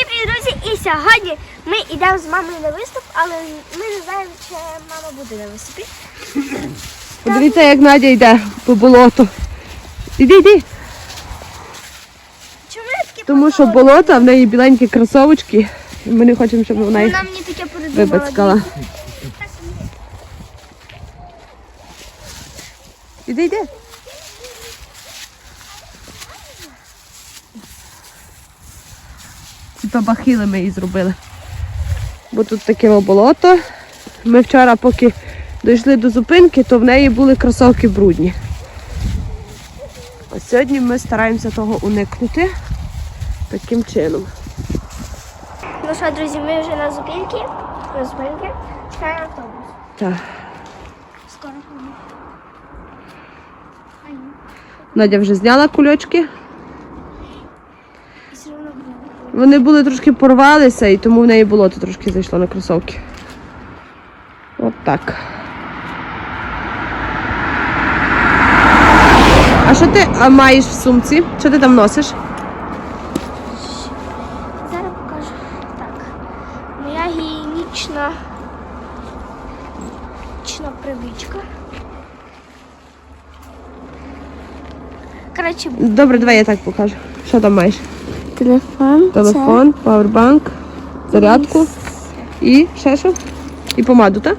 Всім привіт, друзі! І сьогодні ми йдемо з мамою на виступ, але ми не знаємо, чи мама буде на виступі. Подивіться, як Надя йде по болоту. Іди, йди. Чому я таке Тому що подумала? болото, а в неї біленькі кросовочки. І ми не хочемо, щоб вона їх Вона мені таке придумала. вибацькала. Іди, йди. Типа бахіли ми її зробили. Бо тут таке болото. Ми вчора, поки дійшли до зупинки, то в неї були кросовки брудні. А сьогодні ми стараємося того уникнути таким чином. Ну що, друзі, ми вже на зупинці. На зупинці. Чекаємо автобус. Так. Скоро. Надя вже зняла кульочки. І все одно буде. Вони були трошки порвалися, і тому в неї болото трошки зайшло на кросовки. От так. А що ти а, маєш в сумці? Що ти там носиш? Зараз покажу. Так. Моя гігієнічна гігієнічна привичка. Коротше, Добре, давай я так покажу. Що там маєш? Телефон. Телефон, павербанк, зарядку і ще що? І помаду, так?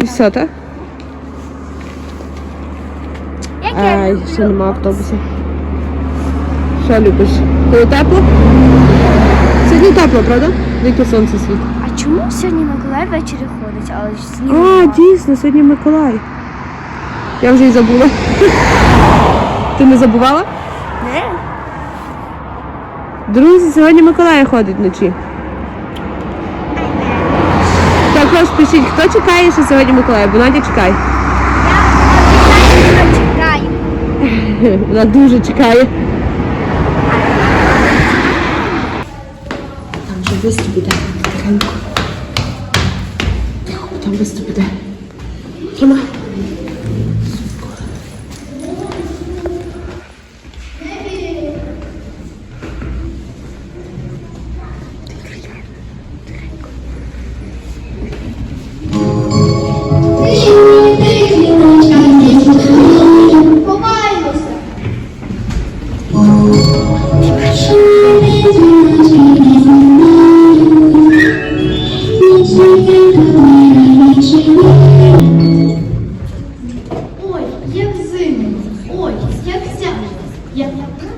І все, так? Ай, ще нема автобуса. Що любиш? Коли тепло? Сьогодні тепло, правда? Яке сонце світить. А чому сьогодні Миколай ввечері ходить, але ж сніг? А, немає? дійсно, сьогодні Миколай. Я вже й забула. Ти не забувала? Не? Друзі, сьогодні Миколай ходить вночі. Також пишіть, хто чекає, що сьогодні Миколай, бо Надя чекає. Я чекаю. Вона дуже чекає. Там вже виступ іде. Тихенько. Тихо, там виступ іде.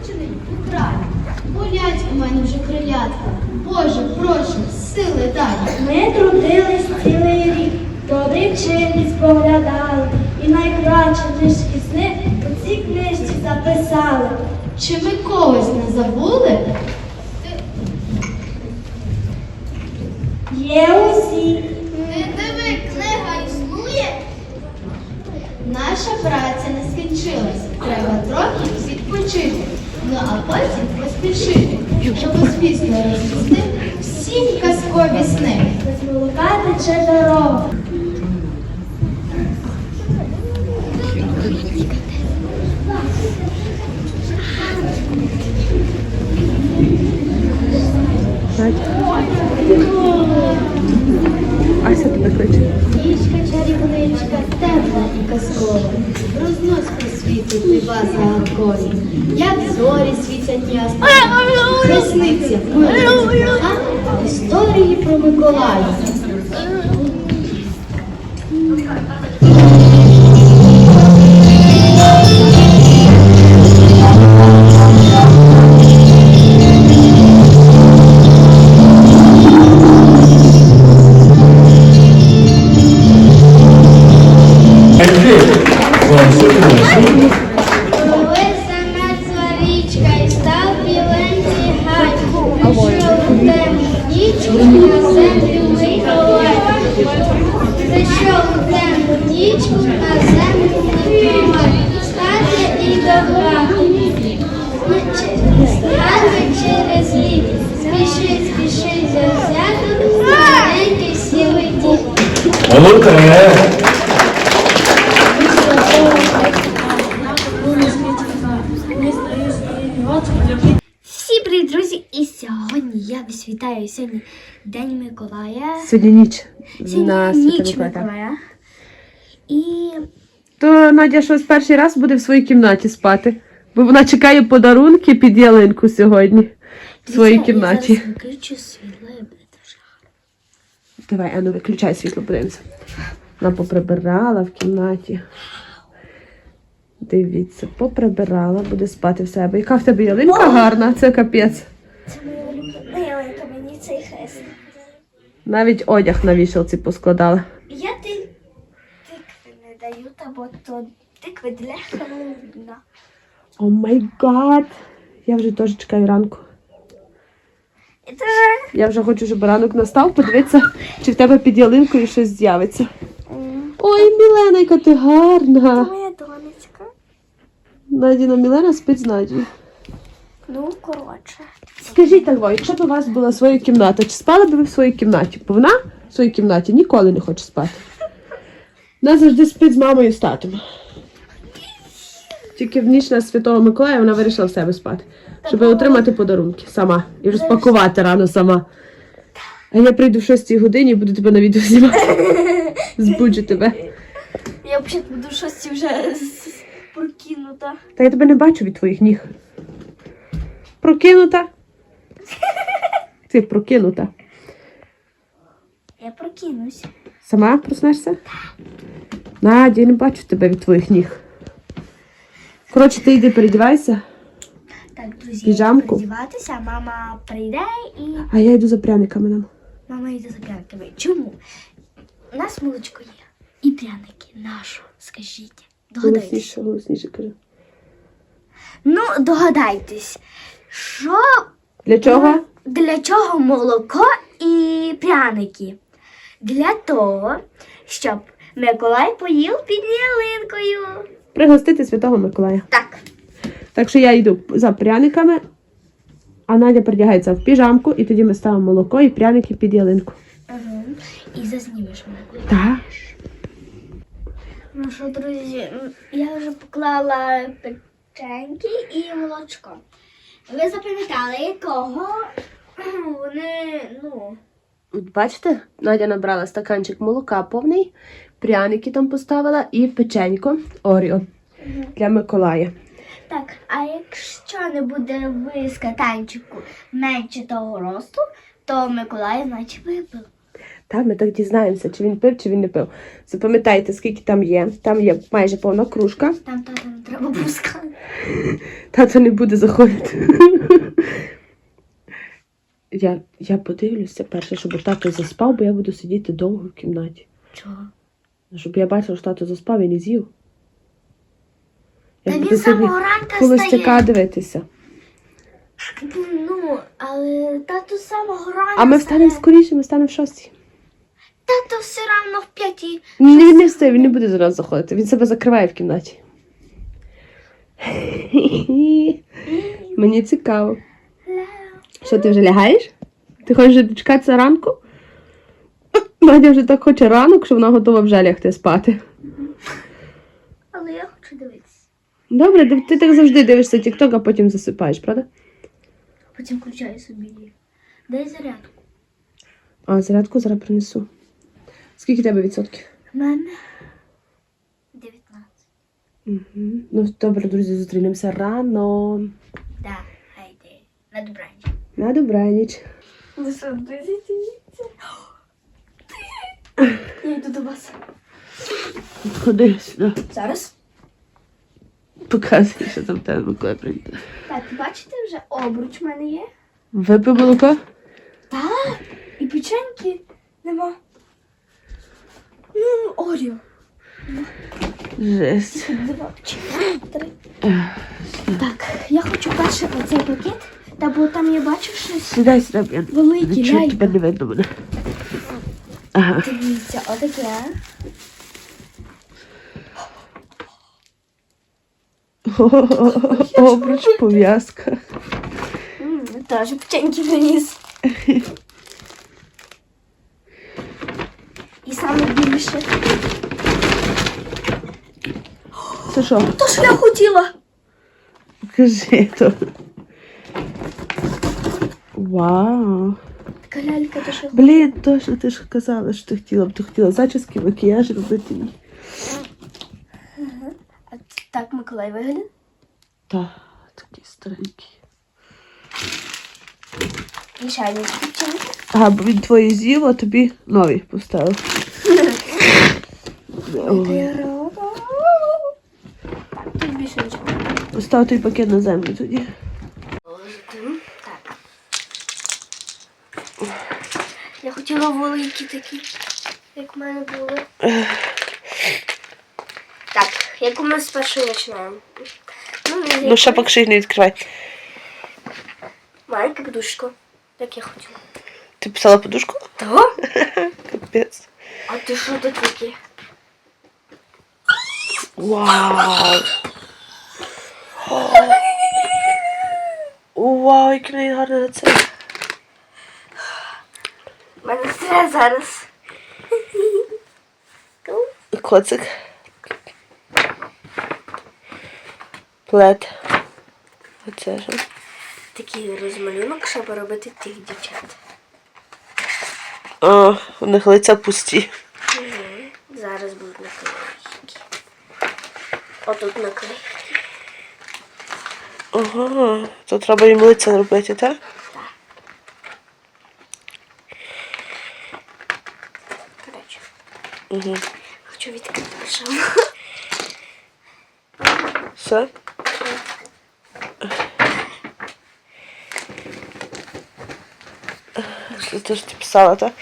Накручений у край. Болять у мене вже крилятка. Боже, прошу, сили дай. Ми трудились цілий рік, добрі вчені споглядали, і найкраще книжки сни у цій книжці записали. Чи ми когось не забули? Є усі, а потім поспішити, щоб успішно розпусти всі казкові сни. без молока тече дорога. Ася тебе кличе. Ніжка чарівничка, темна і казкова. Рознось по світу дива загадкові. Як зорі світять ясно. Милиця історії про Миколая. Зайшов у темну нічку на землю Миколай. Стати і добра. Стати через літ. Спіши, спіши завзято, маленький сілий дід. Молодець! Всім привіт, друзі! І Сьогодні я вас вітаю. Сьогодні День Миколая. Сьогодні ніч. На ніч Миколая, І То Надя щось перший раз буде в своїй кімнаті спати. Бо вона чекає подарунки під ялинку сьогодні в своїй кімнаті. Я зараз виключу світло і буде дуже Давай, Ану, виключай світло, подивимося. Вона поприбирала в кімнаті. Дивіться, поприбирала, буде спати в себе. Яка в тебе ялинка гарна, це капець. Це моя улюблена ялинка, мені цей хрест. Навіть одяг на вішалці поскладала. Я ти тикви не даю, бо то тикви для Хеллоуіна. О май гад! Я вже теж чекаю ранку. Дуже Я вже хочу, щоб ранок настав, подивитися, чи в тебе під ялинкою щось з'явиться. Ой, Мілена, яка ти гарна. Це моя донечка. Надіна Мілена спить з Надією. Ну, коротше. Скажіть так, Во, якщо б у вас була своя кімната, чи спали б ви в своїй кімнаті? Бо вона в своїй кімнаті ніколи не хоче спати. Вона завжди спить з мамою і з татом. Тільки в ніч на Святого Миколая вона вирішила в себе спати, щоб отримати подарунки сама і розпакувати рано сама. А я прийду в 6 годині і буду тебе на відео знімати. Збуджу тебе. Я взагалі буду щось вже прокинута. Та я тебе не бачу від твоїх ніг. Прокинута. Ти прокинута. Я прокинусь. Сама проснешся? Надя, я не бачу тебе від твоїх ніг. Коротше, ти йди передівайся, Так, друзі, Піжамку? я передіватися, мама прийде і а я йду за пряниками нам. мама йде за пряниками. Чому? У нас молочко є. І пряники. Нашу, скажіть. Догадайтесь. Голосніше, голосніше кажи. Ну, догадайтесь, що Для чого? для чого молоко і пряники? Для того, щоб Миколай поїв під ялинкою. Пригостити Святого Миколая. Так. Так що я йду за пряниками, а Надя передягається в піжамку, і тоді ми ставимо молоко і пряники під ялинку. Угу. І зазнімеш мене. Так. Ну що, друзі, я вже поклала печеньки і молочко. Ви запам'ятали, якого вони, ну. От бачите, Надя набрала стаканчик молока повний, пряники там поставила і печенько Оріо для Миколая. Так, а якщо не буде в катанчику менше того росту, то Миколай, значить, випив. Так, ми так дізнаємося, чи він пив, чи він не пив. Запам'ятайте, скільки там є. Там є майже повна кружка. Там тата не треба пускати. Тато не буде заходити. Я, я подивлюся перше, щоб тато заспав, бо я буду сидіти довго в кімнаті. Чого? Щоб я бачила, що тато заспав і не з'їв. Я Та буду сьогодні ранка холостяка стає. дивитися. Ну, але тато самого ранку. А ми встанемо скоріше, ми встанемо в шостій. Тато все равно в п'ятій. Ні, він не встає, він не буде за нас заходити. Він себе закриває в кімнаті. Мені цікаво. Що ти вже лягаєш? Ти хочеш вже дочекатися ранку? Надя вже так хоче ранок, що вона готова вже лягти спати. Але я хочу дивитися. Добре, ти так завжди дивишся TikTok, а потім засипаєш, правда? Потім включаю собі. Дай зарядку. А, зарядку зараз принесу. Скільки тебе відсотків? У мене 19. Угу. Ну, добре, друзі, зустрінемося рано. Да, гайде. На добраніч. На добраніч. Ну що, друзі, дивіться. Я йду до вас. Ходи сюди. Зараз. Показуй, що там тебе Микола прийде. Так, бачите вже обруч в мене є? Випив молоко? Так. І печеньки нема. Оріо. Жесть. Два, чотири. Так, я хочу перше оцей пакет, та бо там я бачу щось Сідай сюди, я велике, Чого тебе не видно мене? Ага. Дивіться, отаке. Обруч, пов'язка. Теж печеньки приніс. І більше. Це що? То, що я хотіла. Покажи то. Вау. Така лялька, то що Блін, точно ти ж казала, що ти хотіла б ти хотіла зачіски, макіяж робити. А так Миколай виглядає? Та, такий старенький. І шайнички вчинки. Ага, бо він твої з'їв, а тобі новий поставив. Так, тут більше нічого. Постав той пакет на землю тоді. Так. Я хотіла великі такі, як в мене були. Так, яку ми спершу починаємо? Ну, Ну ще поки що не відкривай. Маленька подушка, як я хотіла. Ти писала подушку? Того? Капець. А ти що тут таке? Вау! Вау, яке неї гарне лице. Мене стрес зараз. Коцик. Плед. Оце ж. Такий розмалюнок, щоб робити тих дівчат. О, у них лиця пусті. Зараз будуть наклейки. Отут наклейки. Ага, то треба їм лиця робити, так? Коротше, Угу. хочу відкрити шам. Все? Це ж ти писала, так?